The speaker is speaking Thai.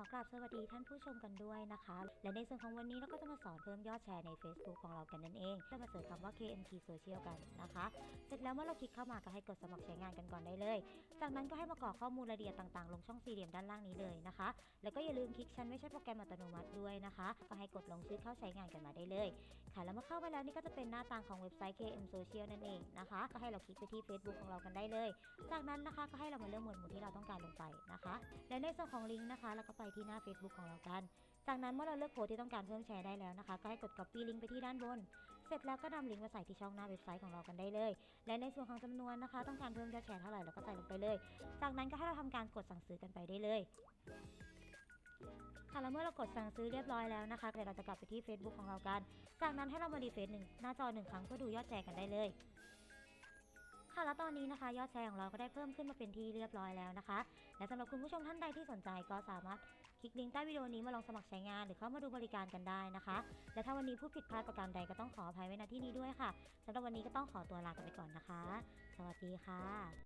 อกราบสวัสดีท่านผู้ชมกันด้วยนะคะ และในส่วนของวันนี้เราก็จะมาสอนเพิ่มยอดแชร์ใน Facebook ของเรากันนั่นเองจะมาเสิร์ชคำว่า KMT Social กันนะคะ เสร็จแล้วเมื่อเราคลิกเข้ามาก็ให้กดสมัครใช้งานกันก่อนได้เลย จากนั้นก็ให้มากรอกข้อมูลรายละเอียดต่างๆ ลงช่องสี่เหลี่ยมด้านล่างนี้เลยนะคะ แล้วก็อย่าลืมคลิกฉันไม่ใช่โปรแกรมอัตโนมัติด้วยนะคะ ก็ให้กดลงชื่อเข้าใช้งานกันมาได้เลย ค่ะ แล้วเมื่อเข้าไปแล้วนี่ก็จะเป็นหน้าต่างของเว็บไซต์ KM Social นั่นเองนะคะ ก็ให้เราคลิกไปที่ Facebook ของเรากันได้เลย จากนั้นนะคะก็ให้เรามาเลือกหมวดหมู่ที่เราต้องการลงไปนะคะ และในส่วนของลิงก์นะคะเราก็ไปที่หน้า Facebook ของเรากัน จากนั้นเมื่อเราเลือกโพสที่ต้องการเพิ่มแชร์ได้แล้วนะคะ ก็ให้กด copy ลิงก์ไปที่ด้านบน เสร็จแล้วก็นำลิงก์มาใส่ที่ช่องหน้าเว็บไซต์ของเรากันได้เลย และในส่วนของจำนวนนะคะ ต้องการเพิ่มยอดแชร์เท่าไหร่เราก็ใส่ลงไปเลย จากนั้นก็ให้เราทำการกดสั่งซื้อกันไปได้เลยค่ะแล้วเมื่อเรากดสั่งซื้อเรียบร้อยแล้วนะคะเดี๋ยวเราจะกลับไปที่ Facebook ของเรากัน จากนั้นให้เรามารีเฟรชหนึ่งหน้าจอหนึ่งครั้งเพื่อดูยอดแชร์กันได้เลย ค่ะ แล้วตอนนี้นะคะ ยอดแชร์ของเราก็ได้เพิ่มขึ้นมาเป็นที่เรียบร้อยแล้วนะคะ และสำหรับคุณผู้ชมท่านใดที่สนใจก็สามารถคลิกลิงก์ใต้วิดีโอนี้มาลองสมัครใช้งานหรือเข้ามาดูบริการกันได้นะคะ และถ้าวันนี้ผู้ผิดพลาดประการใดก็ต้องขออภัยไว้ณที่นี้ด้วยค่ะสำหรับวันนี้ก็ต้องขอตัวลากันไปก่อนนะคะ สวัสดีค่ะ